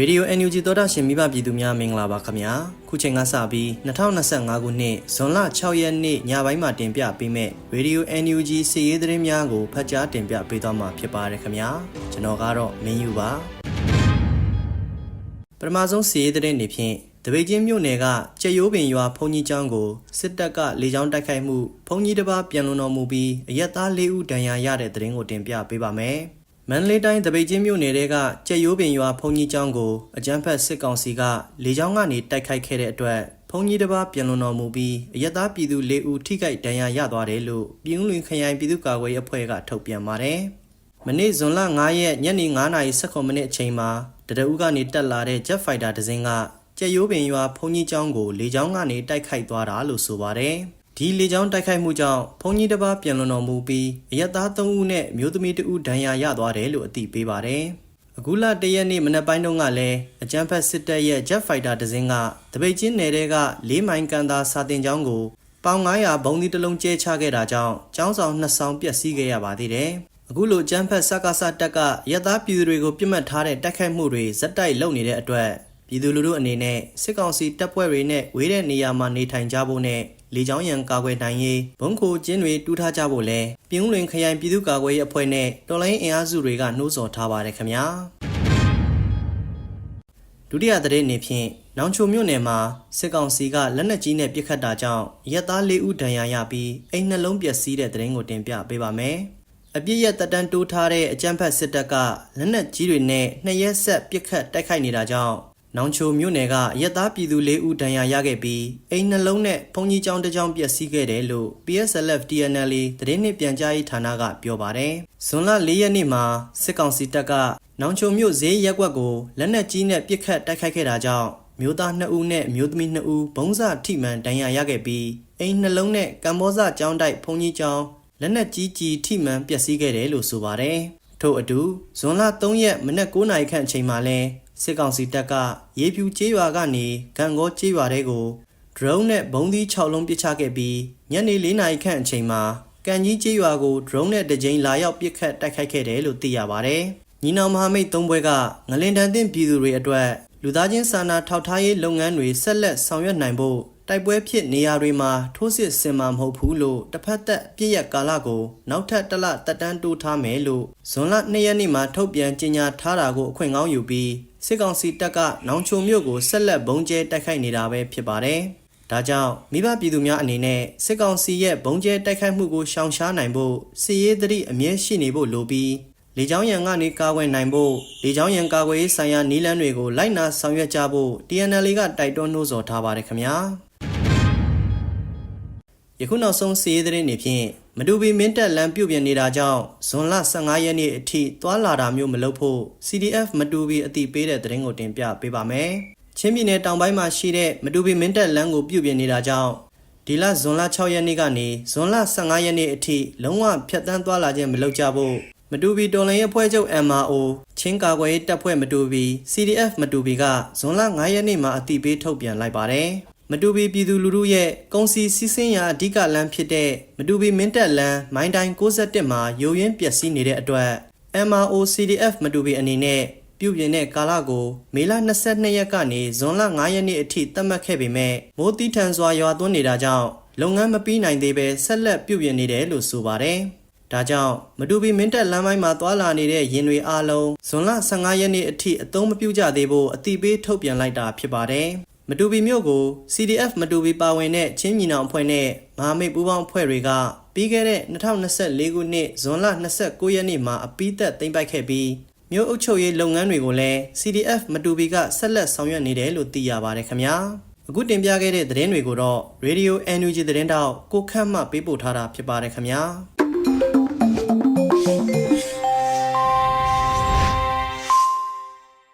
ရေဒီယို NUG သောတာရှင်မိဘပြည်သူများမင်္ဂလာပါခင်ဗျာခုချိန်ကစပြီး2025ခုနှစ်ဇွန်လ6ရက်နေ့ညပိုင်းမှာတင်ပြပေးမယ့်ရေဒီယို NUG စီရေးသတင်းများကိုဖတ်ကြားတင်ပြပေးသွားမှာဖြစ်ပါတယ်ခင်ဗျာကျွန်တော်ကတော့မင်းယူပါပထမဆုံးစီရေးသတင်းတွေဖြင့်တပိတ်ချင်းမြို့နယ်ကကြက်ရိုးပင်ရွာဘုံကြီးကျောင်းကိုစစ်တပ်ကလေကြောင်းတိုက်ခိုက်မှုဘုံကြီးတစ်ပါးပြန်လွန်တော်မူပြီးအရက်သား၄ဦးဒဏ်ရာရတဲ့သတင်းကိုတင်ပြပေးပါမယ် မန္တလေးတိုင်းတပိတ်ချင်းမြို့နယ်တဲကကြက်ရိုးပင်ရွာဘုံကြီးကျောင်းကိုအကြမ်းဖက်စစ်ကောင်စီကလေကြောင်းကနေတိုက်ခိုက်ခဲ့တဲ့အတွက်ဘုံကြီးတစ်ပါးပြန်လွန်တော်မူပြီးအရက်သားပြည်သူ၄ဦးထိခိုက်ဒဏ်ရာရသွားတယ်လို့ပြည်ဦးလွင်ခရိုင်ပြည်သူ့ကာကွယ်ရေးအဖွဲ့ကထုတ်ပြန်ပါတယ်။မနေ့ဇွန်လ9ရက်ညနေ9:19မိနစ်အချိန်မှာတရဦးကနေတက်လာတဲ့ Jet Fighter တစ်စင်းကကြက်ရိုးပင်ရွာဘုံကြီးကျောင်းကိုလေကြောင်းကနေတိုက်ခိုက်သွားတာလို့ဆိုပါတယ်။ ဒီလေကြောင်းတိုက်ခိုက်မှုကြောင့်ဘုံကြီးတစ်ပါးပြန်လွန်တော်မူပြီးအရက်သား3ဦးနဲ့မျိုးသမီး2ဦးဒဏ်ရာရသွားတယ်လို့အသိပေးပါတယ်။အခုလတရက်နေ့မနက်ပိုင်းတုန်းကလည်းအကြမ်းဖက်စစ်တပ်ရဲ့ Jet Fighter တစ်စင်းကတပိတ်ချင်းနယ်တဲက၄မိုင်ကန်သာစာတင်ကျောင်းကိုပေါင်900ဘုံဒီတစ်လုံးကျဲချခဲ့တာကြောင့်ကျောင်းဆောင်နှစ်ဆောင်ပျက်စီးခဲ့ရပါသေးတယ်။အခုလိုကျန်းဖက်စက္ကစတက်ကရက်သားပြည်သူတွေကိုပြစ်မှတ်ထားတဲ့တိုက်ခိုက်မှုတွေဇက်တိုက်လုပ်နေတဲ့အတွက်ပြည်သူလူထုအနေနဲ့စစ်ကောင်စီတပ်ဖွဲ့တွေနဲ့ဝေးတဲ့နေရာမှာနေထိုင်ကြဖို့နဲ့ လေကြောင်းရန်ကာကွယ်နိုင်ရေးဘုံခိုကျင်းတွေတူးထားကြဖို့လဲပြည်ဦးလွင်ခရိုင်ပြည်သူ့ကာကွယ်ရေးအဖွဲ့နဲ့တော်လိုင်းအင်အားစုတွေကနှိုးဆော်ထားပါတယ်ခင်ဗျာဒုတိယသတင်းအနေဖြင့်နောင်ချိုမြို့နယ်မှာစစ်ကောင်စီကလက်နက်ကြီးနဲ့ပစ်ခတ်တာကြောင့်ရက်သား၄ဦးဒဏ်ရာရပြီးအိမ်နှလုံးပျက်စီးတဲ့သတင်းကိုတင်ပြပေးပါမယ်။အပြစ်ရက်တပ်တန်းတိုးထားတဲ့အကြမ်းဖက်စစ်တပ်ကလက်နက်ကြီးတွေနဲ့နှစ်ရက်ဆက်ပစ်ခတ်တိုက်ခိုက်နေတာကြောင့် နောင်ချိုမြို့နယ်ကရက်သားပြည်သူ၄ဦးဒဏ်ရာရခဲ့ပြီးအိမ်နှလုံးနဲ့ဘုံကြီးကျောင်းတစ်ကျောင်းပျက်စီးခဲ့တယ်လို့ PSLF TNL သတင်းနှင့်ပြန်ကြားရေးဌာနကပြောပါတယ်။ဇွန်လ၄ရက်နေ့မှာစစ်ကောင်စီတပ်ကနောင်ချိုမြို့ဈေးရက်ကွက်ကိုလက်နက်ကြီးနဲ့ပစ်ခတ်တိုက်ခိုက်ခဲ့တာကြောင့်မျိုးသား2ဦးနဲ့မျိုးသမီး2ဦးဘုံစထိမှန်ဒဏ်ရာရခဲ့ပြီးအိမ်နှလုံးနဲ့ကမ္ဘောဇကျောင်းတိုက်ဘုံကြီးကျောင်းလက်နက်ကြီးကြီးထိမှန်ပျက်စီးခဲ့တယ်လို့ဆိုပါတယ်။ထို့အတူဇွန်လ3ရက်မနက်9:00နာရီခန့်အချိန်မှာလဲ စစ်ကောင်စီတပ်ကရေပြူကျေးရွာကနေဂံကောကျေးရွာတဲကို drone နဲ့ဘုံသီး6လုံးပစ်ချခဲ့ပြီးညနေ4နာရီခန့်အချိန်မှာကန်ကြီးကျေးရွာကို drone နဲ့တစ်ကြိမ်လာရောက်ပစ်ခတ်တိုက်ခိုက်ခဲ့တယ်လို့သိရပါတယ်။ညီနောင်မဟာမိတ်သုံးဘွဲကငလင်တန်တင်ပြည်သူတွေအတွက်လူသားချင်းစာနာထောက်ထားရေးလုပ်ငန်းတွေဆက်လက်ဆောင်ရွက်နိုင်ဖို့တိုက်ပွဲဖြစ်နေရာတွေမှာထိုးစစ်ဆင်မှာမဟုတ်ဘူးလို့တစ်ဖက်သက်ပြည့်ရက်ကာလကိုနောက်ထပ်တစ်လတက်တန်းတိုးထားမယ်လို့ဇွန်လ2ရက်နေ့မှာထုတ်ပြန်ကြေညာထားတာကိုအခွင့်ကောင်းယူပြီး စစ်ကောင်စီတပ်ကနောင်ချုံမြို့ကိုဆက်လက်ဘုံကျဲတိုက်ခိုက်နေတာပဲဖြစ်ပါတယ်။ဒါကြောင့်မိဘပြည်သူများအနေနဲ့စစ်ကောင်စီရဲ့ဘုံကျဲတိုက်ခိုက်မှုကိုရှောင်ရှားနိုင်ဖို့စစ်ရေးသတိအမြဲရှိနေဖို့လိုပြီးလေကြောင်းရန်ကနေကာကွယ်နိုင်ဖို့လေကြောင်းရန်ကာကွယ်ရေးဆိုင်ရာနည်းလမ်းတွေကိုလိုက်နာဆောင်ရွက်ကြဖို့ TNL ကတိုက်တွန်းနှိုးဆော်ထားပါတယ်ခင်ဗျာယခုနောက်ဆုံးစီးရေးသတင်းတွေဖြင့် မတူပီမင်းတက်လမ်းပြုတ်ပြင်နေတာကြောင့်ဇွန်လ15ရက်နေ့အထိသွာလာတာမျိုးမလုပ်ဖို့ CDF မတူပီအတိပေးတဲ့သတင်းကိုတင်ပြပေးပါမယ်ချင်းပြည်နယ်တောင်ပိုင်းမှာရှိတဲ့မတူပီမင်းတက်လမ်းကိုပြုတ်ပြင်နေတာကြောင့်ဒီလဇွန်လ6ရက်နေ့ကနေဇွန်လ15ရက်နေ့အထိလုံးဝဖြတ်တန်းသွားလာခြင်းမလုပ်ကြဖို့မတူပီတော်လိုင်းအဖွဲ့ချုပ် MRO ချင်းကာကွယ်ရေးတပ်ဖွဲ့မတူပီ CDF မတူပီကဇွန်လ9ရက်နေ့မှာအတိပေးထုတ်ပြန်လိုက်ပါတယ်။ မတူပီပြည်သူလူထုရဲ့ကုန်စည်စီးဆင်းရာအဓိကလမ်းဖြစ်တဲ့မတူပီမင်းတပ်လမ်းမိုင်းတိုင်း61မှာရိုးရင်းပျက်စီးနေတဲ့အတွက် MRO CDF မတူပီအနေနဲ့ပြုပြင်တဲ့ကာလကိုမေလ22ရက်ကနေဇွန်လ9ရက်နေ့အထိသတ်မှတ်ခဲ့ပေမဲ့မိုးတီးထန်စွာရွာသွန်းနေတာကြောင့်လုပ်ငန်းမပြီးနိုင်သေးပဲဆက်လက်ပြုပြင်နေတယ်လို့ဆိုပါတယ်။ဒါကြောင့်မတူပီမင်းတက်လမ်းပိုင်းမှာသွာလာနေတဲ့ရင်တွေအားလုံးဇွန်လ15ရက်နေ့အထိအသုံးမပြုကြသေးဖို့အတိပေးထုတ်ပြန်လိုက်တာဖြစ်ပါတယ်။ မတူပီမြို့ကို CDF မတူပီပါဝင်တဲ့ချင်းညီနောင်အဖွဲ့နဲ့မဟာမိတ်ပူးပေါင်းအဖွဲ့တွေကပြီးခဲ့တဲ့2024ခုနှစ်ဇွန်လ29ရက်နေ့မှာအပိသက်သိမ်းပိုက်ခဲ့ပြီးမြို့အုပ်ချုပ်ရေးလုပ်ငန်းတွေကိုလည်း CDF မတူပီကဆက်လက်ဆောင်ရွက်နေတယ်လို့သိရပါတယ်ခင်ဗျာ။အခုတင်ပြခဲ့တဲ့သတင်းတွေကိုတော့ Radio NUG သတင်းတောက်ကိုခန့်မှပေးပို့ထားတာဖြစ်ပါတယ်ခင်ဗျာ။